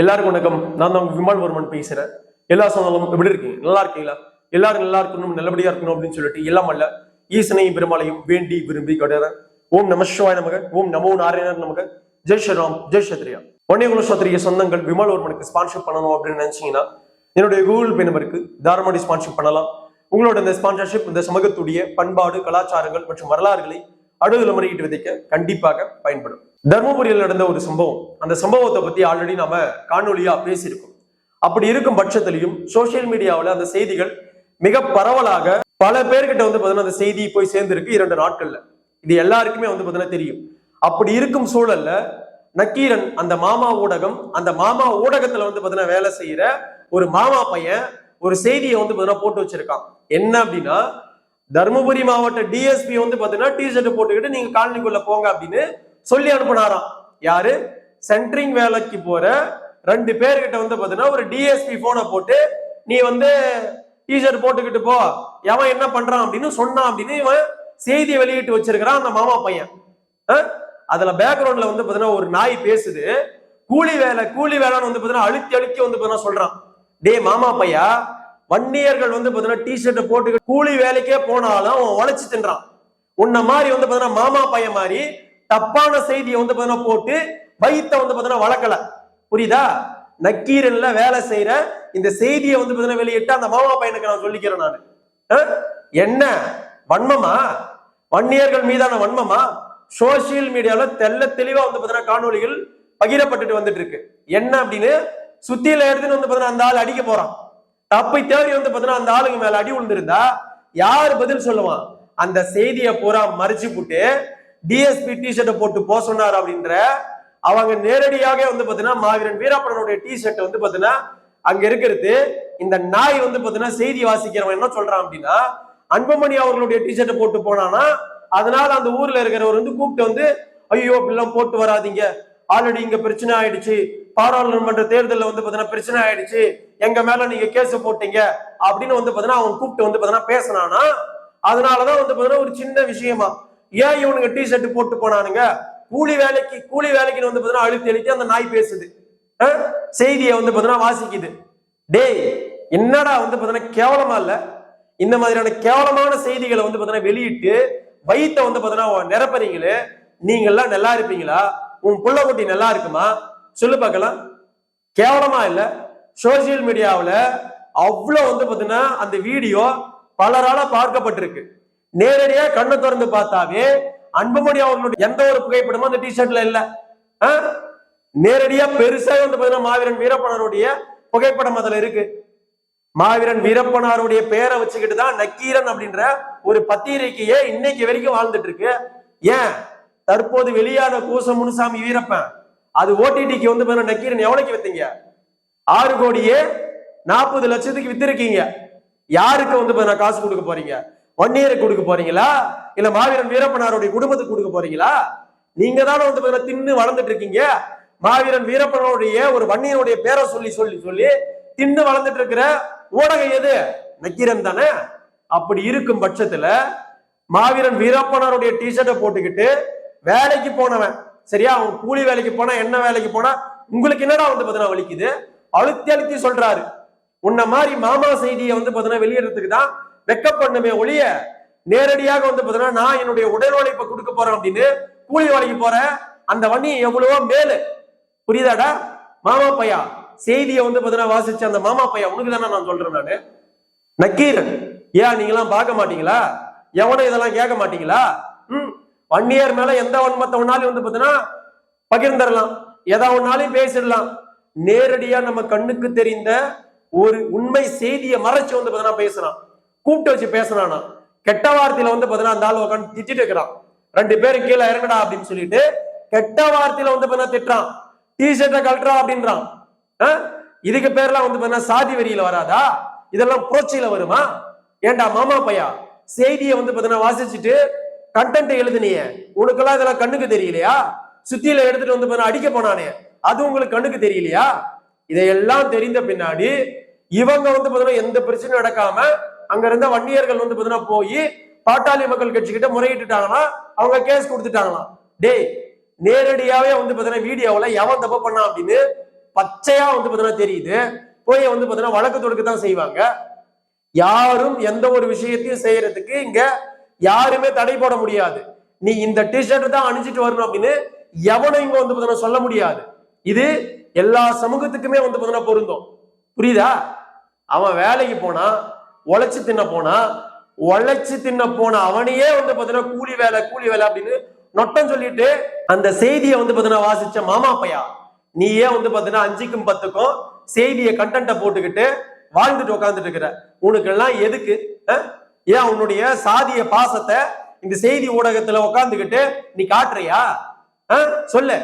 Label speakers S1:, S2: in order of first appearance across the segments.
S1: எல்லாருக்கும் வணக்கம் நான் தான் விமல் வர்மன் பேசுறேன் எல்லா சொன்னாலும் எப்படி இருக்கீங்க நல்லா இருக்கீங்களா எல்லாரும் நல்லா இருக்கணும் நல்லபடியா இருக்கணும் அப்படின்னு சொல்லிட்டு எல்லாம் அல்ல ஈசனையும் பெருமாளையும் வேண்டி விரும்பி கடுறேன் ஓம் நம சிவாய் நமக ஓம் நமோ நாராயணர் நமக ஜெய் ஸ்ரீராம் ஜெய் சத்ரியா ஒன்னேகுல சத்ரிய சொந்தங்கள் விமல் வர்மனுக்கு ஸ்பான்சர் பண்ணணும் அப்படின்னு நினைச்சீங்கன்னா என்னுடைய கூகுள் பே நம்பருக்கு தாரமாடி ஸ்பான்சர் பண்ணலாம் உங்களோட இந்த ஸ்பான்சர்ஷிப் இந்த சமூகத்துடைய பண்பாடு கலாச்சாரங்கள் மற்றும் வரலாறுகளை அடுதல் முறையீட்டு விதைக்க கண்டிப்பாக பயன்படும் தர்மபுரியில் நடந்த ஒரு சம்பவம் அந்த சம்பவத்தை பத்தி ஆல்ரெடி நாம காணொலியா பேசியிருக்கோம் அப்படி இருக்கும் பட்சத்திலையும் சோசியல் மீடியாவில் அந்த செய்திகள் மிக பரவலாக பல பேர்கிட்ட வந்து பார்த்தீங்கன்னா அந்த செய்தி போய் சேர்ந்துருக்கு இரண்டு நாட்கள்ல இது எல்லாருக்குமே வந்து பார்த்தீங்கன்னா தெரியும் அப்படி இருக்கும் சூழல்ல நக்கீரன் அந்த மாமா ஊடகம் அந்த மாமா ஊடகத்துல வந்து பார்த்தீங்கன்னா வேலை செய்யற ஒரு மாமா பையன் ஒரு செய்தியை வந்து பார்த்தீங்கன்னா போட்டு வச்சிருக்கான் என்ன அப்படின்னா தருமபுரி மாவட்ட டிஎஸ்பி வந்து பாத்தீங்கன்னா டி ஷர்ட் போட்டுக்கிட்டு நீங்க காலனிக்குள்ள போங்க அப்படின்னு சொல்லி அனுப்புனாராம் யாரு சென்ட்ரிங் வேலைக்கு போற ரெண்டு பேர்கிட்ட வந்து பாத்தீங்கன்னா ஒரு டிஎஸ்பி போனை போட்டு நீ வந்து டிஷர்ட் போட்டுக்கிட்டு போ எவன் என்ன பண்றான் அப்படின்னு சொன்னான் அப்படின்னு இவன் செய்தியை வெளியிட்டு வச்சிருக்கிறான் அந்த மாமா பையன் அதுல பேக்ரவுண்ட்ல வந்து பாத்தீங்கன்னா ஒரு நாய் பேசுது கூலி வேலை கூலி வேலைன்னு வந்து பாத்தீங்கன்னா அழுத்தி அழுத்தி வந்து பாத்தீங்கன்னா சொல்றான் டே மாமா பையா வன்னியர்கள் வந்து பாத்தீங்கன்னா டி ஷர்ட் போட்டு கூலி வேலைக்கே போனாலும் அவன் உழைச்சு தின்றான் உன்ன மாதிரி வந்து பாத்தீங்கன்னா மாமா பையன் மாதிரி தப்பான செய்தியை வந்து பாத்தீங்கன்னா போட்டு வைத்த வந்து பாத்தீங்கன்னா வளர்க்கல புரியுதா நக்கீரன்ல வேலை செய்யற இந்த செய்தியை வந்து பாத்தீங்கன்னா வெளியிட்டு அந்த மாமா பையனுக்கு நான் சொல்லிக்கிறேன் நான் என்ன வன்மமா வன்னியர்கள் மீதான வன்மமா சோசியல் மீடியால தெல்ல தெளிவா வந்து பாத்தீங்கன்னா காணொலிகள் பகிரப்பட்டுட்டு வந்துட்டு இருக்கு என்ன அப்படின்னு சுத்தியில எடுத்துன்னு வந்து பாத்தீங்கன்னா அந்த ஆள் அடிக்க போறான் தப்பை தேடி வந்து பார்த்தீங்கன்னா அந்த ஆளுங்க மேல அடி விழுந்திருந்தா யார் பதில் சொல்லுவான் அந்த செய்தியை பூரா மறைச்சு போட்டு டிஎஸ்பி டி ஷர்ட்டை போட்டு போக சொன்னார் அப்படின்ற அவங்க நேரடியாக வந்து பாத்தீங்கன்னா மாவீரன் வீராப்பனனுடைய டிஷர்ட் வந்து பாத்தீங்கன்னா அங்க இருக்கிறது இந்த நாய் வந்து பார்த்தீங்கன்னா செய்தி வாசிக்கிறவன் என்ன சொல்றான் அப்படின்னா அன்புமணி அவர்களுடைய டி ஷர்ட்டை போட்டு போனானா அதனால அந்த ஊர்ல இருக்கிறவர் வந்து கூப்பிட்டு வந்து ஐயோ இப்படிலாம் போட்டு வராதிங்க ஆல்ரெடி இங்க பிரச்சனை ஆயிடுச்சு பாராளுமன்ற தேர்தலில் வந்து பாத்தீங்கன்னா பிரச்சனை ஆயிடுச்சு எங்க மேல நீங்க கேஸ் போட்டீங்க அப்படின்னு வந்து பாத்தீங்கன்னா அவன் கூப்பிட்டு வந்து பாத்தீங்கன்னா பேசினானா அதனாலதான் வந்து பாத்தீங்கன்னா ஒரு சின்ன விஷயமா ஏன் இவனுங்க டி ஷர்ட் போட்டு போனானுங்க கூலி வேலைக்கு கூலி வேலைக்குன்னு வந்து பாத்தீங்கன்னா அழுத்தி அழுத்தி அந்த நாய் பேசுது செய்தியை வந்து பாத்தீங்கன்னா வாசிக்குது டேய் என்னடா வந்து பாத்தீங்கன்னா கேவலமா இல்ல இந்த மாதிரியான கேவலமான செய்திகளை வந்து பாத்தீங்கன்னா வெளியிட்டு வயிற்ற வந்து பாத்தீங்கன்னா நிரப்புறீங்களே எல்லாம் நல்லா இருப்பீங்களா உன் புள்ள குட்டி நல்லா இருக்குமா சொல்லு பார்க்கலாம் கேவலமா இல்ல சோசியல் மீடியாவில் அவ்வளோ வந்து பார்த்தீங்கன்னா அந்த வீடியோ பலரால பார்க்கப்பட்டிருக்கு நேரடியாக கண்ணை திறந்து பார்த்தாவே அன்புமணி அவர்களுடைய எந்த ஒரு புகைப்படமும் அந்த டிஷர்ட்ல இல்ல நேரடியா பெருசா வந்து மாவீரன் வீரப்பனருடைய புகைப்படம் அதுல இருக்கு மாவீரன் வீரப்பனாருடைய பெயரை வச்சுக்கிட்டு தான் நக்கீரன் அப்படின்ற ஒரு பத்திரிகையே இன்னைக்கு வரைக்கும் வாழ்ந்துட்டு இருக்கு ஏன் தற்போது வெளியான கூச முனுசாமி வீரப்பன் அது ஓடிடிக்கு வந்து நக்கீரன் எவ்வளோக்கு வித்தீங்க ஆறு கோடியே நாற்பது லட்சத்துக்கு வித்திருக்கீங்க யாருக்கு வந்து காசு கொடுக்க போறீங்க வன்னியரை கொடுக்க போறீங்களா இல்ல மாவீரன் வீரப்பனாருடைய குடும்பத்துக்கு கொடுக்க போறீங்களா நீங்க தானே வந்து தின்னு வளர்ந்துட்டு இருக்கீங்க மாவீரன் வீரப்பனருடைய ஒரு வன்னியனுடைய பேரை சொல்லி சொல்லி சொல்லி தின்னு வளர்ந்துட்டு இருக்கிற ஊடகம் எது நக்கீரன் தானே அப்படி இருக்கும் பட்சத்துல மாவீரன் வீரப்பனாருடைய டிஷர்ட்டை போட்டுக்கிட்டு வேலைக்கு போனவன் சரியா அவங்க கூலி வேலைக்கு போனா என்ன வேலைக்கு போனா உங்களுக்கு என்னடா வந்து பாத்தீங்கன்னா வலிக்குது அழுத்தி அழுத்தி சொல்றாரு உன்ன மாதிரி மாமா செய்தியை வந்து பாத்தீங்கன்னா வெளியிடறதுக்கு தான் வெக்கப் பண்ணுமே ஒளிய நேரடியாக வந்து பாத்தீங்கன்னா நான் என்னுடைய உடல் உழைப்பை கொடுக்க போறேன் அப்படின்னு கூலி வேலைக்கு போறேன் அந்த வண்டி எவ்வளவோ மேலு புரியுதாடா மாமா பையா செய்தியை வந்து பாத்தீங்கன்னா வாசிச்ச அந்த மாமா பையா உனக்கு தானே நான் சொல்றேன் நானு நக்கீரன் ஏன் நீங்களாம் பார்க்க மாட்டீங்களா எவனும் இதெல்லாம் கேட்க மாட்டீங்களா ம் அந்நியர் மேல எந்த வன்மத்தை ஒன்னாலும் வந்து பார்த்தீங்கன்னா பகிர்ந்துடலாம் எதா ஒன்னாலும் பேசிடலாம் நேரடியா நம்ம கண்ணுக்கு தெரிந்த ஒரு உண்மை செய்தியை மறைச்சு வந்து பார்த்தீங்கன்னா பேசுறான் கூப்பிட்டு வச்சு பேசுறானா கெட்ட வார்த்தையில வந்து பார்த்தீங்கன்னா அந்த ஆள் உட்காந்து திட்டிட்டு இருக்கிறான் ரெண்டு பேரும் கீழே இறங்கடா அப்படின்னு சொல்லிட்டு கெட்ட வார்த்தையில வந்து பார்த்தீங்கன்னா திட்டுறான் டி ஷர்ட்டை கழட்டுறா அப்படின்றான் இதுக்கு பேர்லாம் வந்து பார்த்தீங்கன்னா சாதி வரியில வராதா இதெல்லாம் புரட்சியில வருமா ஏண்டா மாமா பையா செய்தியை வந்து பார்த்தீங்கன்னா வாசிச்சுட்டு கண்டென்ட் எழுதுனிய உனக்கெல்லாம் இதெல்லாம் கண்ணுக்கு தெரியலையா சுத்தியில எடுத்துட்டு வந்து அடிக்க போனானே அது உங்களுக்கு கண்ணுக்கு தெரியலையா இதையெல்லாம் தெரிந்த பின்னாடி இவங்க வந்து பாத்தீங்கன்னா எந்த பிரச்சனையும் நடக்காம அங்க இருந்த வன்னியர்கள் வந்து பாத்தீங்கன்னா போய் பாட்டாளி மக்கள் கட்சி கிட்ட முறையிட்டுட்டாங்கன்னா அவங்க கேஸ் கொடுத்துட்டாங்களாம் டேய் நேரடியாவே வந்து பாத்தீங்கன்னா வீடியோவில் எவன் தப்பு பண்ணான் அப்படின்னு பச்சையா வந்து பாத்தீங்கன்னா தெரியுது போய் வந்து பாத்தீங்கன்னா வழக்கு தொடுக்க தான் செய்வாங்க யாரும் எந்த ஒரு விஷயத்தையும் செய்யறதுக்கு இங்க யாருமே தடை போட முடியாது நீ இந்த டிஷர்ட் தான் அணிஞ்சிட்டு வரணும் அப்படின்னு எவனும் இங்க வந்து சொல்ல முடியாது இது எல்லா சமூகத்துக்குமே வந்து பார்த்தீங்கன்னா பொருந்தும் புரியுதா அவன் வேலைக்கு போனா உழைச்சு தின்ன போனா உழைச்சு தின்ன போன அவனையே வந்து கூலி வேலை கூலி வேலை அப்படின்னு நொட்டம் சொல்லிட்டு அந்த செய்தியை வந்து வாசிச்ச மாமா பையா ஏன் வந்து பாத்தீங்கன்னா அஞ்சுக்கும் பத்துக்கும் செய்தியை கண்டென்ட்டை போட்டுக்கிட்டு வாழ்ந்துட்டு உட்காந்துட்டு இருக்கிற உனக்கு எல்லாம் எதுக்கு ஏன் உன்னுடைய சாதிய பாசத்தை இந்த செய்தி ஊடகத்துல உட்காந்துக்கிட்டு நீ காட்டுறியா சொல்லு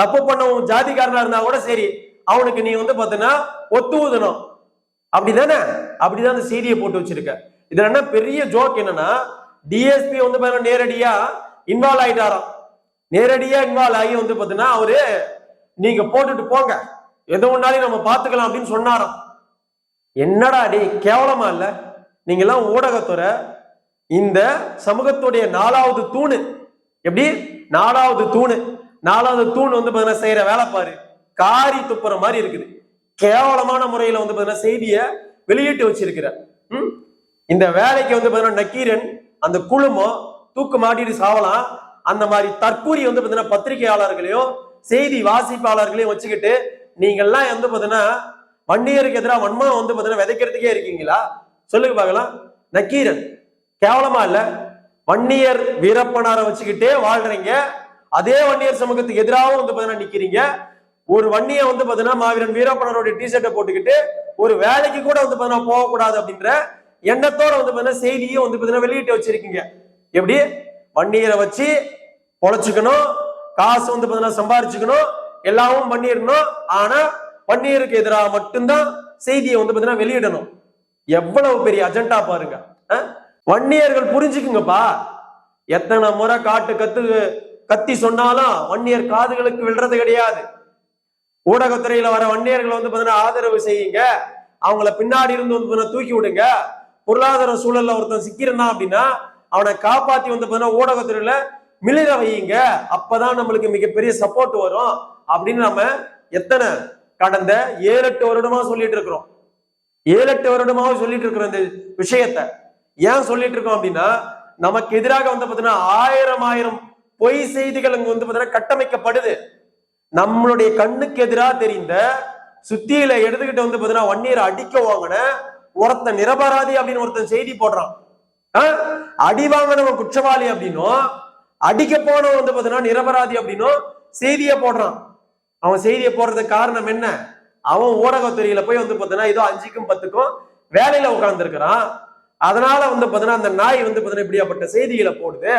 S1: தப்பு பண்ணவன் ஜாதிக்காரனா இருந்தா கூட சரி அவனுக்கு நீ வந்து பாத்தீங்கன்னா ஒத்து ஊதணும் அப்படிதானே அப்படிதான் அந்த செய்தியை போட்டு வச்சிருக்க இதுல என்ன பெரிய ஜோக் என்னன்னா டிஎஸ்பி வந்து நேரடியா இன்வால்வ் ஆயிட்டாராம் நேரடியா இன்வால்வ் ஆகி வந்து பாத்தீங்கன்னா அவரு நீங்க போட்டுட்டு போங்க எது ஒன்னாலையும் நம்ம பாத்துக்கலாம் அப்படின்னு சொன்னாராம் என்னடா அடி கேவலமா இல்லை நீங்கள்லாம் ஊடகத்துறை இந்த சமூகத்துடைய நாலாவது தூணு எப்படி நாலாவது தூணு நாலாவது தூண் வந்து பார்த்தீங்கன்னா செய்யற வேலை பாரு காரி துப்புற மாதிரி இருக்குது கேவலமான முறையில வந்து பாத்தீங்கன்னா செய்தியை வெளியிட்டு வச்சிருக்கிற இந்த வேலைக்கு வந்து பார்த்தீங்கன்னா நக்கீரன் அந்த குழுமம் தூக்கு மாட்டிட்டு சாவலாம் அந்த மாதிரி தற்கூரி வந்து பாத்தீங்கன்னா பத்திரிகையாளர்களையும் செய்தி வாசிப்பாளர்களையும் வச்சுக்கிட்டு எல்லாம் வந்து பாத்தீங்கன்னா வன்னியருக்கு எதிராக வன்மம் வந்து பாத்தீங்கன்னா விதைக்கிறதுக்கே இருக்கீங்களா சொல்லுங்க பார்க்கலாம் நக்கீரன் கேவலமா இல்ல வன்னியர் வீரப்பனாரை வச்சுக்கிட்டே வாழ்றீங்க அதே வன்னியர் சமூகத்துக்கு எதிராகவும் வந்து பாத்தீங்கன்னா நிக்கிறீங்க ஒரு வன்னிய வந்து பாத்தீங்கன்னா மாவீரன் வீரப்பனாரோட டிஷர்ட்டை போட்டுக்கிட்டு ஒரு வேலைக்கு கூட வந்து பாத்தீங்கன்னா போகக்கூடாது அப்படின்ற எண்ணத்தோட வந்து பாத்தீங்கன்னா செய்தியும் வந்து பாத்தீங்கன்னா வெளியிட்டு வச்சிருக்கீங்க எப்படி வன்னியரை வச்சு பொழைச்சிக்கணும் காசு வந்து பாத்தீங்கன்னா சம்பாரிச்சுக்கணும் எல்லாமும் பண்ணிடணும் ஆனா வன்னியருக்கு எதிராக மட்டும்தான் செய்தியை வந்து பாத்தீங்கன்னா வெளியிடணும் எவ்வளவு பெரிய அஜெண்டா பாருங்க வன்னியர்கள் புரிஞ்சுக்குங்கப்பா எத்தனை முறை காட்டு கத்து கத்தி சொன்னாலும் வன்னியர் காதுகளுக்கு விழுறது கிடையாது ஊடகத்துறையில வர வன்னியர்களை வந்து பாத்தீங்கன்னா ஆதரவு செய்யுங்க அவங்கள பின்னாடி இருந்து வந்து தூக்கி விடுங்க பொருளாதார சூழல்ல ஒருத்தன் சிக்கிருந்தான் அப்படின்னா அவனை காப்பாத்தி வந்து பாத்தீங்கன்னா ஊடகத்துறையில மிளிர வையுங்க அப்பதான் நம்மளுக்கு மிகப்பெரிய சப்போர்ட் வரும் அப்படின்னு நம்ம எத்தனை கடந்த ஏழு எட்டு வருடமா சொல்லிட்டு இருக்கிறோம் ஏழு எட்டு வருடமாக சொல்லிட்டு இருக்கிற இந்த விஷயத்த ஏன் சொல்லிட்டு இருக்கோம் அப்படின்னா நமக்கு எதிராக வந்து பார்த்தீங்கன்னா ஆயிரம் ஆயிரம் பொய் செய்திகள் அங்க வந்து பார்த்தீங்கன்னா கட்டமைக்கப்படுது நம்மளுடைய கண்ணுக்கு எதிராக தெரிந்த சுத்தியில எடுத்துக்கிட்டு வந்து பார்த்தீங்கன்னா வன்னியர் அடிக்க வாங்கின ஒருத்தன் நிரபராதி அப்படின்னு ஒருத்தன் செய்தி போடுறான் அடி வாங்கினவன் குற்றவாளி அப்படின்னும் அடிக்க போனவன் வந்து பார்த்தீங்கன்னா நிரபராதி அப்படின்னும் செய்தியை போடுறான் அவன் செய்தியை போடுறதுக்கு காரணம் என்ன அவன் ஊடகத்துறையில போய் வந்து பார்த்தீங்கன்னா ஏதோ அஞ்சுக்கும் பத்துக்கும் வேலையில உட்கார்ந்துருக்கிறான் அதனால வந்து பார்த்தீங்கன்னா அந்த நாய் வந்து பார்த்தீங்கன்னா இப்படியாப்பட்ட செய்திகளை போடுது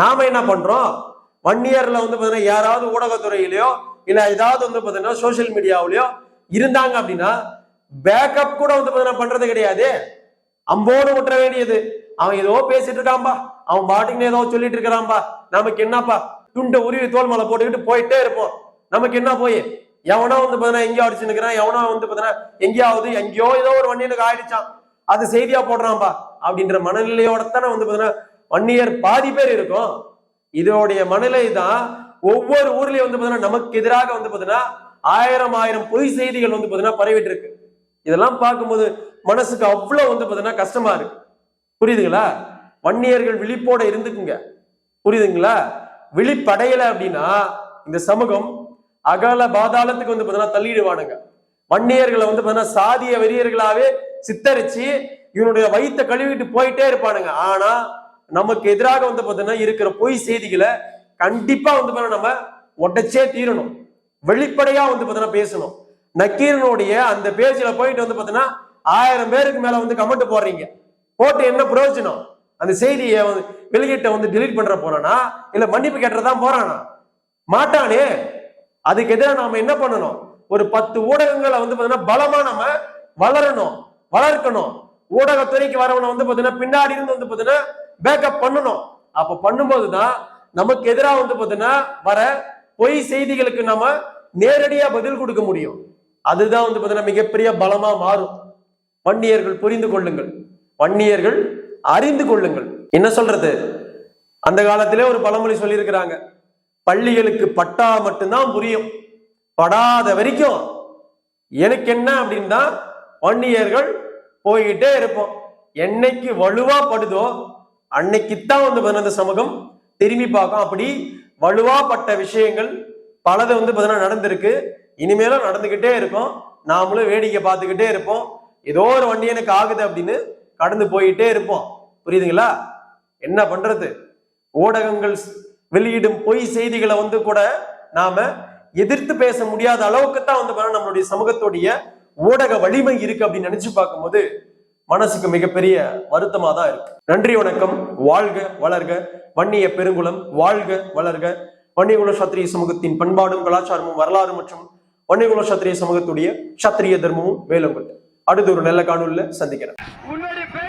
S1: நாம என்ன பண்றோம் ஒன் இயர்ல வந்து பார்த்தீங்கன்னா யாராவது ஊடகத்துறையிலயோ இல்ல ஏதாவது வந்து பார்த்தீங்கன்னா சோசியல் மீடியாவிலயோ இருந்தாங்க அப்படின்னா பேக்கப் கூட வந்து பார்த்தீங்கன்னா பண்றது கிடையாது அம்போடு விட்டுற வேண்டியது அவன் ஏதோ பேசிட்டு இருக்கான்பா அவன் பாட்டுக்குன்னு ஏதோ சொல்லிட்டு இருக்கிறான்பா நமக்கு என்னப்பா துண்டை உருவி தோல் மலை போட்டுக்கிட்டு போயிட்டே இருப்போம் நமக்கு என்ன போய் எவனோ வந்து பாத்தீங்கன்னா எங்கேயோ அடிச்சு நிக்கிறான் எவனோ வந்து பாத்தீங்கன்னா எங்கேயாவது எங்கேயோ ஏதோ ஒரு வண்டியனுக்கு ஆயிடுச்சான் அது செய்தியா போடுறான்பா அப்படின்ற மனநிலையோட தானே வந்து பாத்தீங்கன்னா வன்னியர் பாதி பேர் இருக்கும் இதோடைய மனநிலை தான் ஒவ்வொரு ஊர்லயும் வந்து பாத்தீங்கன்னா நமக்கு எதிராக வந்து பாத்தீங்கன்னா ஆயிரம் ஆயிரம் பொய் செய்திகள் வந்து பாத்தீங்கன்னா பரவிட்டு இருக்கு இதெல்லாம் பார்க்கும்போது மனசுக்கு அவ்வளோ வந்து பாத்தீங்கன்னா கஷ்டமா இருக்கு புரியுதுங்களா வன்னியர்கள் விழிப்போட இருந்துக்குங்க புரியுதுங்களா விழிப்படையலை அப்படின்னா இந்த சமூகம் அகல பாதாளத்துக்கு வந்து தள்ளிடுவானுங்க வன்னியர்களை வந்து சாதிய வெறியர்களாவே சித்தரிச்சு இவனுடைய வயிற்ற கழுவிட்டு போயிட்டே இருப்பானுங்க ஆனா நமக்கு எதிராக வந்து பாத்தீங்கன்னா இருக்கிற பொய் செய்திகளை கண்டிப்பா வந்து நம்ம உடைச்சே தீரணும் வெளிப்படையா வந்து பார்த்தீங்கன்னா பேசணும் நக்கீரனுடைய அந்த பேஜில் போயிட்டு வந்து பாத்தீங்கன்னா ஆயிரம் பேருக்கு மேல வந்து கமெண்ட் போடுறீங்க போட்டு என்ன பிரயோஜனம் அந்த செய்தியை வந்து வெளியிட்ட வந்து டிலீட் பண்ற போறானா இல்ல மன்னிப்பு கேட்டுறதான் போறானா மாட்டானே அதுக்கு எதிராக நாம என்ன பண்ணணும் ஒரு பத்து ஊடகங்களை வந்து பலமா நம்ம வளரணும் வளர்க்கணும் ஊடகத்துறைக்கு வரவனை வந்து பின்னாடி இருந்து வந்து பாத்தீங்கன்னா பேக்கப் பண்ணணும் அப்ப பண்ணும்போது தான் நமக்கு எதிராக வந்து பாத்தீங்கன்னா வர பொய் செய்திகளுக்கு நம்ம நேரடியா பதில் கொடுக்க முடியும் அதுதான் வந்து பாத்தீங்கன்னா மிகப்பெரிய பலமா மாறும் வன்னியர்கள் புரிந்து கொள்ளுங்கள் வன்னியர்கள் அறிந்து கொள்ளுங்கள் என்ன சொல்றது அந்த காலத்திலே ஒரு பழமொழி சொல்லியிருக்கிறாங்க பள்ளிகளுக்கு பட்டா மட்டும்தான் புரியும் படாத வரைக்கும் எனக்கு என்ன அப்படின்னா வன்னியர்கள் போய்கிட்டே இருப்போம் என்னைக்கு வலுவா படுதோ அன்னைக்குத்தான் வந்து பதினந்த சமூகம் திரும்பி பார்க்கும் அப்படி வலுவா பட்ட விஷயங்கள் பலது வந்து பதினா நடந்திருக்கு இனிமேலும் நடந்துகிட்டே இருக்கும் நாமளும் வேடிக்கை பார்த்துக்கிட்டே இருப்போம் ஏதோ ஒரு வண்டி எனக்கு ஆகுது அப்படின்னு கடந்து போயிட்டே இருப்போம் புரியுதுங்களா என்ன பண்றது ஊடகங்கள் வெளியிடும் பொய் செய்திகளை வந்து கூட நாம எதிர்த்து பேச முடியாத அளவுக்கு தான் வந்து நம்மளுடைய சமூகத்துடைய ஊடக வலிமை இருக்கு அப்படின்னு நினைச்சு பார்க்கும்போது மனசுக்கு மிகப்பெரிய வருத்தமா தான் இருக்கு நன்றி வணக்கம் வாழ்க வளர்க வன்னிய பெருங்குளம் வாழ்க வளர்க வன்னியகுல சத்திரிய சமூகத்தின் பண்பாடும் கலாச்சாரமும் வரலாறு மற்றும் வன்னியகுல சத்திரிய சமூகத்துடைய சத்திரிய தர்மமும் வேலும் அடுத்து ஒரு நல்ல காணொலியில் சந்திக்கிறேன்